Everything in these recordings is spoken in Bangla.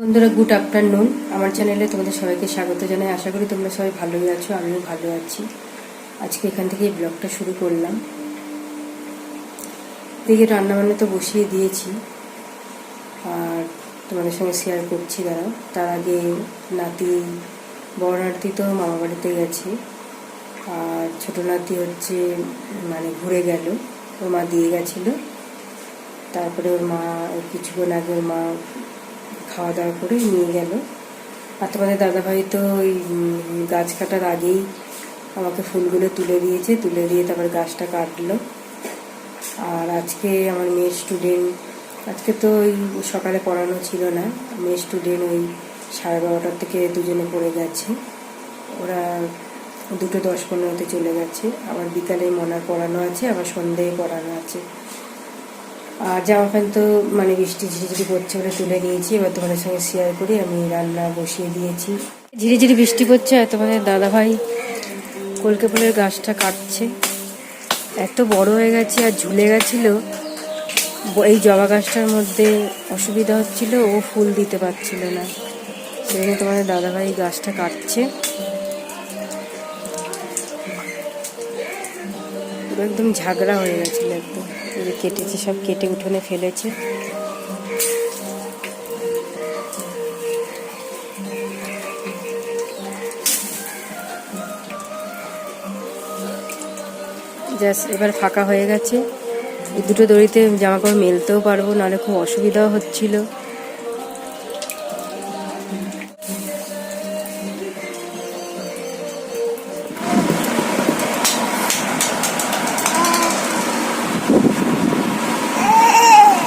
বন্ধুরা গুড আফটারনুন আমার চ্যানেলে তোমাদের সবাইকে স্বাগত জানাই। আশা করি তোমরা সবাই ভালোই আছো, আমিও ভালো আছি। আজকে এখান থেকে এই ব্লগটা শুরু করলাম। দেখে রান্নাবান্না তো বসিয়ে দিয়েছি। আর তোমাদের সঙ্গে শেয়ার করছি, দাঁড়াও। তার আগে নাতি, বড় নাতি তো মামা বাড়িতে গেছে আর ছোটো নাতি হচ্ছে মানে ঘুরে গেল। ওর মা দিয়ে গেছিল। তারপরে ওর মা কিছুক্ষণ আগে ওর মা খাওয়া দাওয়া করে নিয়ে গেল। আর তোমাদের দাদাভাই তো ওই গাছ কাটার আগেই আমাকে ফুলগুলো তুলে দিয়েছে, তুলে দিয়ে তারপর গাছটা কাটলো। আর আজকে আমার মেয়ে স্টুডেন্ট আজকে তো ওই সকালে পড়ানো ছিল না। মেয়ে স্টুডেন্ট ওই সাড়ে বারোটার থেকে দুজনে পড়ে গেছে। ওরা দুটো দশ পনেরোতে চলে গেছে। আবার বিকালে মনার পড়ানো আছে, আবার সন্ধ্যেয় পড়ানো আছে। জামা প্যান্ট তো মানে বৃষ্টি ঝিরিঝিরি পড়ছে বলে তুলে নিয়েছি। এবার তোমাদের সঙ্গে শেয়ার করি, আমি রান্না বসিয়ে দিয়েছি। ঝিরিঝিরি বৃষ্টি পড়ছে, আর তোমাদের দাদাভাই কলকে ফুলের গাছটা কাটছে। এত বড় হয়ে গেছে আর ঝুলে গেছিল। এই জবা গাছটার মধ্যে অসুবিধা হচ্ছিল, ও ফুল দিতে পারছিল না। সেই জন্য তোমাদের দাদাভাই গাছটা কাটছে। একদম ঝাগড়া হয়ে গেছিল একদম। যে কেটেছে সব কেটে উঠোনে ফেলেছি। জাস্ট এবার ফাঁকা হয়ে গেছে। দুটো দড়িতে জামা কাপড় মেলতেও পারব, নাহলে খুব অসুবিধাও হচ্ছিল।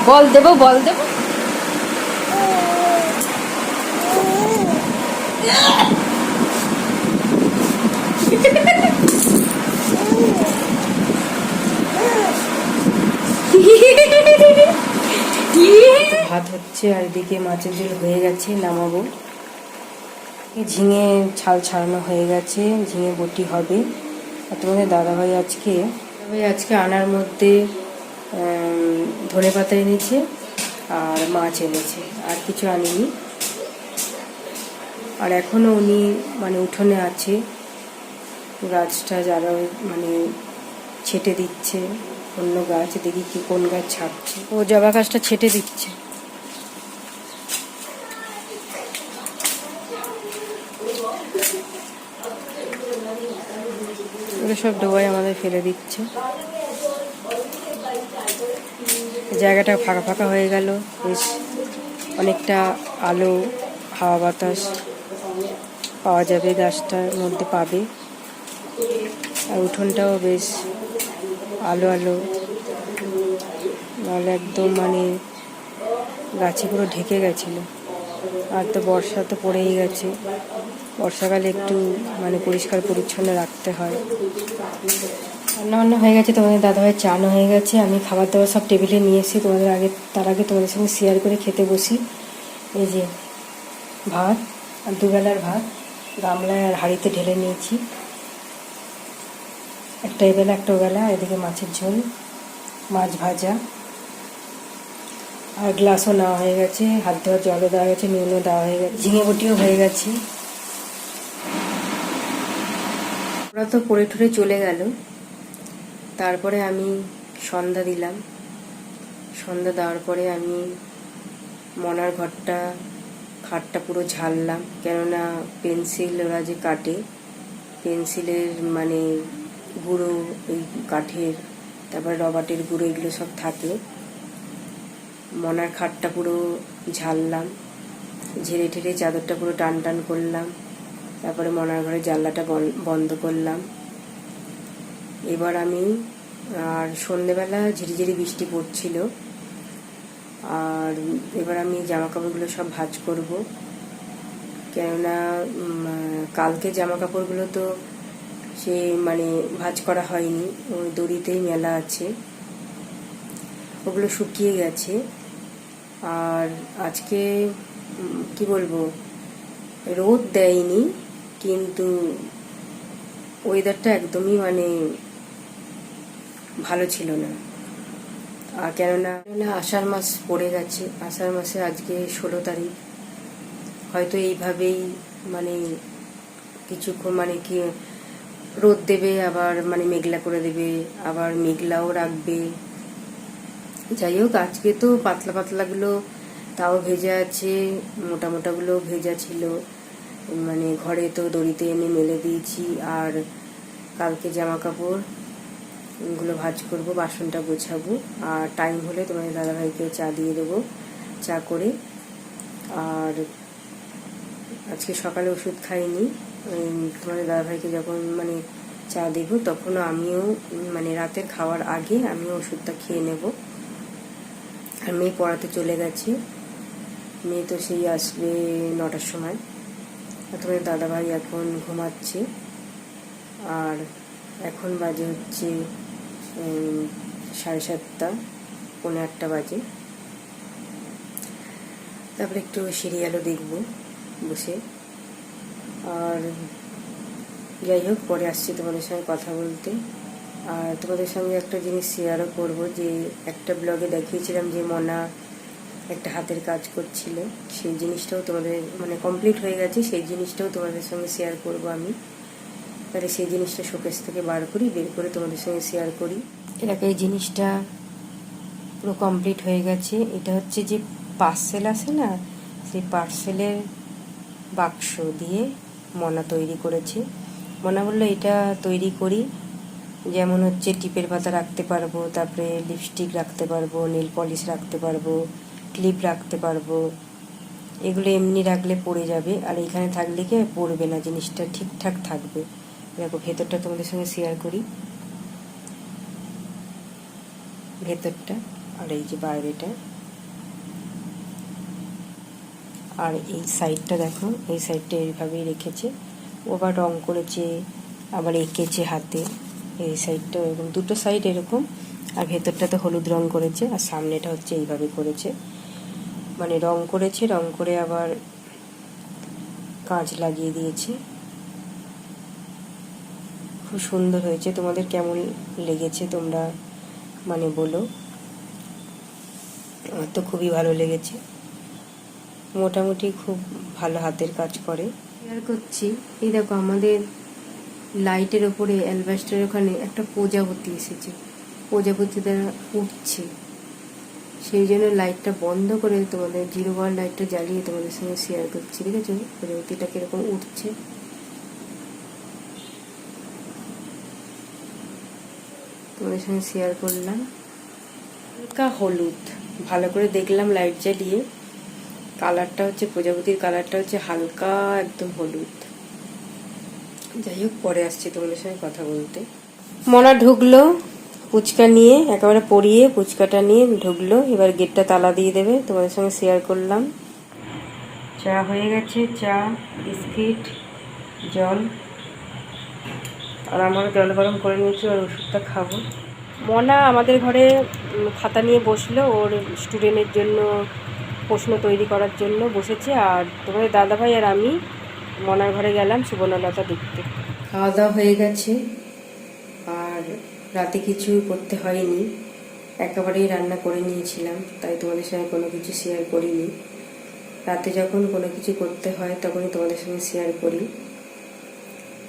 বল দেবো বল দেবো। ভাত হচ্ছে, আর এদিকে মাছের ঝোল হয়ে গেছে, নামাবো। ঝিঙে ছাল ছাড়ানো হয়ে গেছে, ঝিঙে বটি হবে। আর তোমাদের দাদাভাই আজকে আজকে আনার মধ্যে ধনে পাতা এনেছে আর মাছ এনেছে, আর কিছু আনেনি। আর এখনও উনি মানে উঠোনে আছে, গাছটা যারা মানে ছেটে দিচ্ছে, অন্য গাছ, দেখি কি কোন গাছ ছাড়ছে। ও জবা গাছটা ছেটে দিচ্ছে। এগুলো সব ডোবাই আমাদের ফেলে দিচ্ছে। জায়গাটা ফাঁকা ফাঁকা হয়ে গেল। বেশ অনেকটা আলো, হাওয়া বাতাস পাওয়া যাবে গাছটার মধ্যে পাবে। আর উঠোনটাও বেশ আলো আলো। নাহলে একদম মানে গাছে পুরো ঢেকে গেছিল। আর তো বর্ষা তো পড়েই গেছে। বর্ষাকালে একটু মানে পরিষ্কার পরিচ্ছন্ন রাখতে হয়। রান্না বান্না হয়ে গেছে, তোমাদের দাদাভাইয়ের চানো হয়ে গেছে, আমি খাবার দাবার সব টেবিলে নিয়ে এসে তোমাদের আগে, তার আগে তোমাদের সঙ্গে শেয়ার করে খেতে বসি। এই যে ভাত, আর দুবেলার ভাত, গামলায় আর হাঁড়িতে ঢেলে নিয়েছি। একটা এবেলা, একটা ওবেলা, এদিকে মাছের ঝোল, মাছ ভাজা, আর গ্লাসও নেওয়া হয়ে গেছে, হাত ধোয়ার জলও দেওয়া গেছে, নুনও দেওয়া হয়ে গেছে, ঝিঙে বটিও হয়ে গেছে। ওরা তো পড়ে টরে চলে গেল। তারপরে আমি সন্ধ্যা দিলাম। সন্ধ্যা দেওয়ার পরে আমি মনার ঘরটা, খাটটা পুরো ঝাড়লাম। কেননা পেন্সিল ওরা যে কাটে, পেন্সিলের মানে গুঁড়ো ওই কাঠের, তারপরে রবার্টের গুঁড়ো এগুলো সব থাকে। মনার খাটটা পুরো ঝাড়লাম, ঝেড়ে ঠেড়ে চাদরটা পুরো টান টান করলাম। তারপরে মনার ঘরে জানলাটা বন- বন্ধ করলাম। এবার আমি, আর সন্ধেবেলা ঝিরিঝিরি বৃষ্টি পড়ছিল। আর এবার আমি জামা কাপড়গুলো সব ভাঁজ করব। কেননা কালকে জামা কাপড়গুলো তো সে মানে ভাঁজ করা হয়নি। ওই দড়িতেই মেলা আছে। ওগুলো শুকিয়ে গেছে। আর আজকে কি বলব, রোদ দেয়নি, কিন্তু ওয়েদারটা একদমই মানে ভালো ছিল না। আর কেননা আষাঢ় মাস পড়ে গেছে, আষাঢ় মাসে আজকে ষোলো তারিখ। হয়তো এইভাবেই মানে কিছুক্ষণ মানে কি রোদ দেবে, আবার মানে মেঘলা করে দেবে, আবার মেঘলাও রাখবে। যাই হোক, আজকে তো পাতলা পাতলাগুলো তাও ভেজা আছে, মোটা মোটাগুলো ভেজা ছিল। মানে ঘরে তো দড়িতে এনে মেলে দিয়েছি, আর কালকে জামা কাপড় গুলো ভাজ করব, বাসনটা গোছাবো। আর টাইম হলে তোমাদের দাদাভাইকে চা দিয়ে দেবো, চা করে। আর আজকে সকালে ওষুধ খাইনি। তোমাদের দাদাভাইকে যখন মানে চা দেবো, তখনও আমিও মানে রাতের খাওয়ার আগে আমিও ওষুধটা খেয়ে নেব। আর মেয়ে পড়াতে চলে গেছে। মেয়ে তো সেই আসবে নটার সময়। আর তোমাদের দাদাভাই এখন ঘুমাচ্ছে। আর এখন বাজে হচ্ছে সাড়ে সাতটা, পৌনে আটটা বাজে। তারপরে একটু সিরিয়ালও দেখব বসে। আর যাই হোক, পরে আসছি তোমাদের সঙ্গে কথা বলতে। আর তোমাদের সঙ্গে একটা জিনিস শেয়ারও করব যে, একটা ব্লগে দেখিয়েছিলাম যে মনা একটা হাতের কাজ করছিল। সেই জিনিসটাও তোমাদের মানে কমপ্লিট হয়ে গেছে, সেই জিনিসটাও তোমাদের সঙ্গে শেয়ার করব আমি। তাহলে সেই জিনিসটা শোকেস থেকে বার করি, বের করে তোমাদের সঙ্গে শেয়ার করি। এটাকে এই জিনিসটা পুরো কমপ্লিট হয়ে গেছে। এটা হচ্ছে যে পার্সেল আছে না, সেই পার্সেলের বাক্স দিয়ে মনা তৈরি করেছে। মনা বলল, এটা তৈরি করি। যেমন হচ্ছে টিপের পাতা রাখতে পারব, তারপরে লিপস্টিক রাখতে পারব নেল পলিশ রাখতে পারব ক্লিপ রাখতে পারব। এগুলো এমনি রাখলে পড়ে যাবে। আর এখানে থাকলে কি পড়বে না, জিনিসটা ঠিকঠাক থাকবে। দেখো ভেতরটা তোমাদের সঙ্গে শেয়ার করি। ভেতরটা, আর এই যে বাইরেটা। আর এই সাইডটা দেখো, এই সাইডটা এইভাবেই রেখেছে। ও আবার রং করেছে, আবার এঁকেছে হাতে। এই সাইডটা এরকম, দুটো সাইড এরকম। আর ভেতরটাতে হলুদ রং করেছে, আর সামনেটা হচ্ছে এইভাবে করেছে। মানে রং করেছে, রং করে আবার কাঁচ লাগিয়ে দিয়েছে। খুব সুন্দর হয়েছে। তোমাদের কেমন লেগেছে তোমরা মানে বলো? আমার তো খুবই ভালো লেগেছে। মোটামুটি খুব ভালো হাতের কাজ করে। শেয়ার করছি। এই দেখো, আমাদের লাইটের ওপরে অ্যালবাস্টার ওখানে একটা প্রজাপতি এসেছে। প্রজাপতিটা উঠছে। সেই জন্য লাইটটা বন্ধ করে তোমাদের জিরো ওয়ান লাইটটা জ্বালিয়ে তোমাদের সঙ্গে শেয়ার করছি। ঠিক আছে? প্রজাপতিটা কীরকম উঠছে। তোমাদের সঙ্গে শেয়ার করলাম। হালকা হলুদ। ভালো করে দেখলাম লাইট জ্বালিয়ে। কালারটা হচ্ছে প্রজাপতির কালারটা হচ্ছে হালকা একদম হলুদ। যাই হোক, পরে আসছি তোমাদের সঙ্গে কথা বলতে। মনা ঢুকলো পুচকা নিয়ে, একেবারে পরিয়ে পুচকাটা নিয়ে ঢুকলো। এবার গেটটা তালা দিয়ে দেবে, তোমাদের সঙ্গে শেয়ার করলাম। চা হয়ে গেছে, চা, বিস্কিট, জল। আর আমারও জল গরম করে নিয়েছি, আর ওষুধটা খাব। মনা আমাদের ঘরে খাতা নিয়ে বসল, ওর স্টুডেন্টের জন্য প্রশ্ন তৈরি করার জন্য বসেছে। আর তোমাদের দাদাভাই আর আমি মনার ঘরে গেলাম সুবর্ণলতা দেখতে। খাওয়া দাওয়া হয়ে গেছে, আর রাতে কিছু করতে হয়নি। একেবারেই রান্না করে নিয়েছিলাম, তাই তোমাদের সঙ্গে কোনো কিছু শেয়ার করিনি। রাতে যখন কোনো কিছু করতে হয়, তখনই তোমাদের সঙ্গে শেয়ার করি।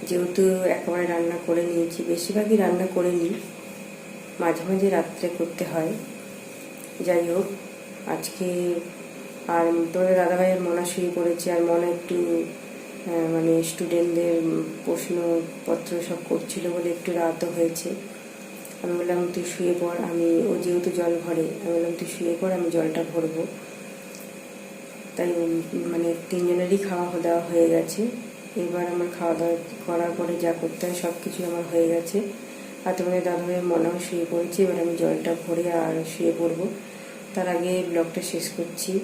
যেহেতু একেবারে রান্না করে নিয়েছি, বেশিরভাগই রান্না করে নিই। মাঝে মাঝে রাত্রে করতে হয়। যাই হোক, আজকে আর তোমাদের দাদাভাইয়ের মনা শুয়ে পড়েছে আর মনে একটু মানে স্টুডেন্টদের প্রশ্নপত্র সব করছিল বলে একটু রাতও হয়েছে। আমি বললাম, তুই শুয়ে পড়, আমি, ও যেহেতু জল ভরে, আমি বললাম, তুই শুয়ে পড়, আমি জলটা ভরবো। তাই মানে তিনজনেরই খাওয়া দাওয়া হয়ে গেছে। এবার আমার খাওয়া দাওয়া করার পরে যা করতে হয় সব কিছু আমার হয়ে গেছে। আর তোমাদের দাদাভাইয়ের মনেও শুয়ে পড়েছে, এবার আমি জলটা ভরে আর শুয়ে পড়ব। তার আগে ব্লগটা শেষ করছি।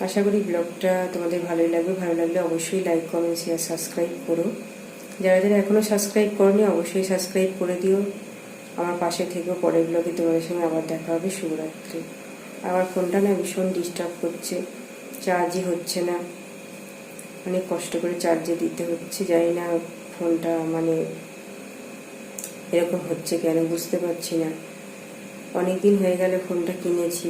আশা করি ব্লগটা তোমাদের ভালোই লাগবে। ভালো লাগলে অবশ্যই লাইক কমেন্ট শেয়ার সাবস্ক্রাইব করো। যারা যারা এখনও সাবস্ক্রাইব করনি, অবশ্যই সাবস্ক্রাইব করে দিও। আমার পাশে থেকেও পরের ব্লগে তোমাদের সঙ্গে আবার দেখা হবে। শুভরাত্রি। আমার ফোনটা না ভীষণ ডিস্টার্ব করছে। চার্জই হচ্ছে না। অনেক কষ্ট করে চার্জে দিতে হচ্ছে, জানি না ফোনটা মানে এরকম হচ্ছে কেন, বুঝতে পারছি না। অনেক দিন হয়ে গেলে ফোনটা কিনেছি।